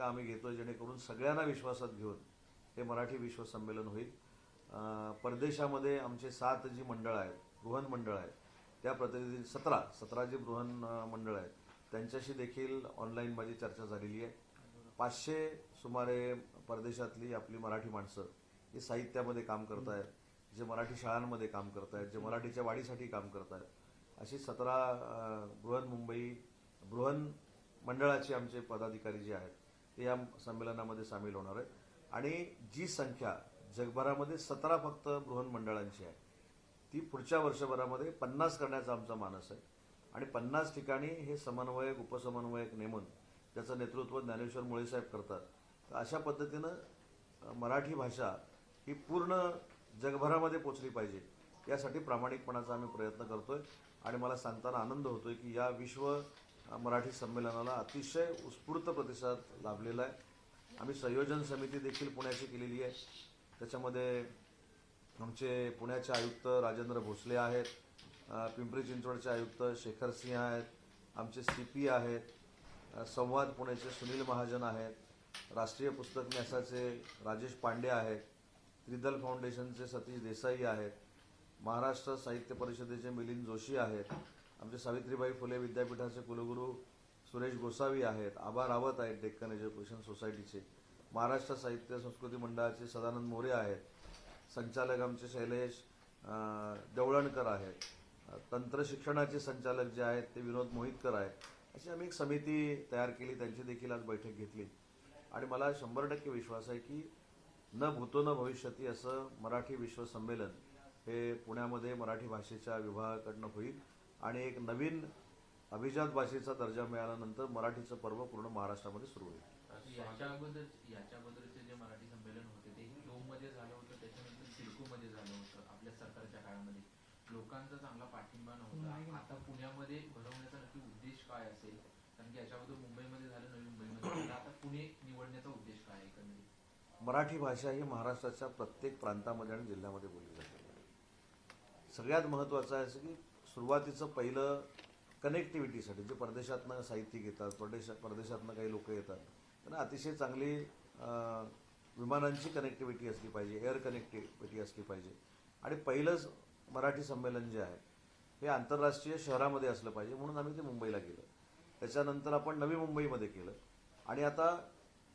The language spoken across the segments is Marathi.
भूमिका आम्ही घेतोय? जेणेकरून सगळ्यांना विश्वासात घेऊन हे मराठी विश्व संमेलन होईल. परदेशामध्ये आमचे सात जी मंडळं आहेत बृहन मंडळ आहेत त्या प्रतिनिधी सतरा सतरा जी बृहन मंडळ आहेत त्यांच्याशी देखील ऑनलाईन माझी चर्चा झालेली आहे. पाचशे सुमारे परदेशातली आपली मराठी माणसं जी साहित्यामध्ये काम करत आहेत जे मराठी शाळांमध्ये काम करत आहेत जे मराठीच्या वाढीसाठी काम करत आहेत. अशी सतरा बृहन मुंबई बृहन मंडळाचे आमचे पदाधिकारी जे आहेत ते या संमेलनामध्ये सामील होणार आहेत. आणि जी संख्या जगभरामध्ये सतरा फक्त बृहन्मंडळांची आहे ती पुढच्या वर्षभरामध्ये पन्नास करण्याचा आमचा मानस आहे. आणि पन्नास ठिकाणी हे समन्वयक उपसमन्वयक नेमून त्याचं नेतृत्व ज्ञानेश्वर मुळेसाहेब करतात. तर अशा पद्धतीनं मराठी भाषा ही पूर्ण जगभरामध्ये पोचली पाहिजे यासाठी प्रामाणिकपणाचा आम्ही प्रयत्न करतोय. आणि मला सांगताना आनंद होतोय की या विश्व मराठी संमेलनाला अतिशय उत्स्फूर्त प्रतिसाद लाभलेला आहे. आम्ही संयोजन समिती देखील पुण्याची केलेली आहे. त्याच्यामध्ये आमचे पुण्याचे आयुक्त राजेंद्र भोसले आहेत पिंपरी चिंचवडचे आयुक्त शेखर सिंह आहेत आमचे सी पी आहेत संवाद पुण्याचे सुनील महाजन आहेत राष्ट्रीय पुस्तक न्यासाचे राजेश पांडे आहेत त्रिदल फाउंडेशनचे सतीश देसाई आहेत महाराष्ट्र साहित्य परिषदेचे मिलिंद जोशी आहेत आमचे सावित्रीबाई फुले विद्यापीठाचे कुलगुरू सुरेश गोसावी आहेत. आबा रावत आहेत डेक्कन एज्युकेशन सोसायटीचे. महाराष्ट्र साहित्य संस्कृती मंडळाचे सदानंद मोरे आहेत. संचालक आमचे शैलेश देवळणकर आहेत. तंत्र शिक्षणाचे संचालक जे आहेत ते विनोद मोहितकर आहेत. अशी आम्ही एक समिती तयार केली त्यांची देखील आज बैठक घेतली. आणि मला शंभर टक्के विश्वास आहे की न भूतो न भविष्यती असं मराठी विश्वसंमेलन हे पुण्यामध्ये मराठी भाषेच्या विभागाकडनं होईल. आणि एक नवीन अभिजात भाषेचा दर्जा मिळाल्यानंतर मराठीचं पर्व पूर्ण महाराष्ट्रामध्ये सुरू होईल. याच्या अगोदर याच्या अगोदरचे जे मराठी संमेलन होते ते मध्ये झालं होतं त्याच्यानंतर सिडकोमध्ये झालं होतं आपल्या सरकारच्या काळामध्ये. लोकांचा चांगला पाठिंबा नव्हता. आता पुण्यामध्ये भरवण्याचा नक्की उद्देश काय असेल? कारण की याच्या अगोदर मुंबईमध्ये झालं नवी मुंबईमध्ये झालं. आता पुणे निवडण्याचा उद्देश काय आहे एकंदरीत? मराठी भाषा ही महाराष्ट्राच्या प्रत्येक प्रांतामध्ये आणि जिल्ह्यामध्ये बोलली जाते. सगळ्यात महत्त्वाचं आहे असं की सुरुवातीचं पहिलं कनेक्टिव्हिटीसाठी जे परदेशातनं साहित्यिक येतात परदेशात परदेशातनं काही लोक येतात त्यांना अतिशय चांगली विमानांची कनेक्टिव्हिटी असली पाहिजे एअर कनेक्टिव्हिटी असली पाहिजे. आणि पहिलंच मराठी संमेलन जे आहे हे आंतरराष्ट्रीय शहरामध्ये असलं पाहिजे म्हणून आम्ही ते मुंबईला केलं त्याच्यानंतर आपण नवी मुंबईमध्ये केलं. आणि आता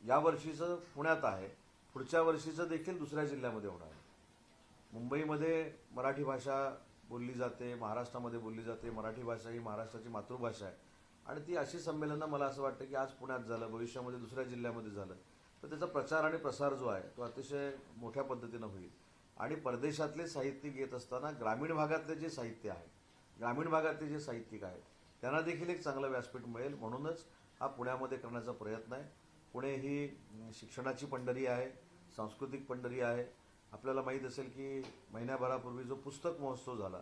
या वर्षीचं पुण्यात आहे पुढच्या वर्षीचं देखील दुसऱ्या जिल्ह्यामध्ये होणार आहे. मुंबईमध्ये मराठी भाषा बोलली जाते महाराष्ट्रामध्ये बोलली जाते मराठी भाषा ही महाराष्ट्राची मातृभाषा आहे. आणि ती अशी संमेलनं मला असं वाटतं की आज पुण्यात झालं भविष्यामध्ये दुसऱ्या जिल्ह्यामध्ये झालं तर त्याचा प्रचार आणि प्रसार जो आहे तो अतिशय मोठ्या पद्धतीनं होईल. आणि परदेशातले साहित्यिक येत असताना ग्रामीण भागातले जे साहित्य आहे ग्रामीण भागातले जे साहित्यिक आहेत त्यांना देखील एक चांगलं व्यासपीठ मिळेल. म्हणूनच हा पुण्यामध्ये करण्याचा प्रयत्न आहे. पुणे ही शिक्षणाची पंढरी आहे सांस्कृतिक पंढरी आहे आपल्याला माहीत असेल की महिन्याभरापूर्वी जो पुस्तक महोत्सव झाला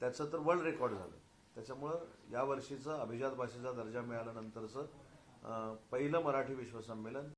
त्याचं तर वर्ल्ड रेकॉर्ड झालं. त्याच्यामुळं यावर्षीचं अभिजात भाषेचा दर्जा मिळाल्यानंतरचं पहिलं मराठी विश्वसंमेलन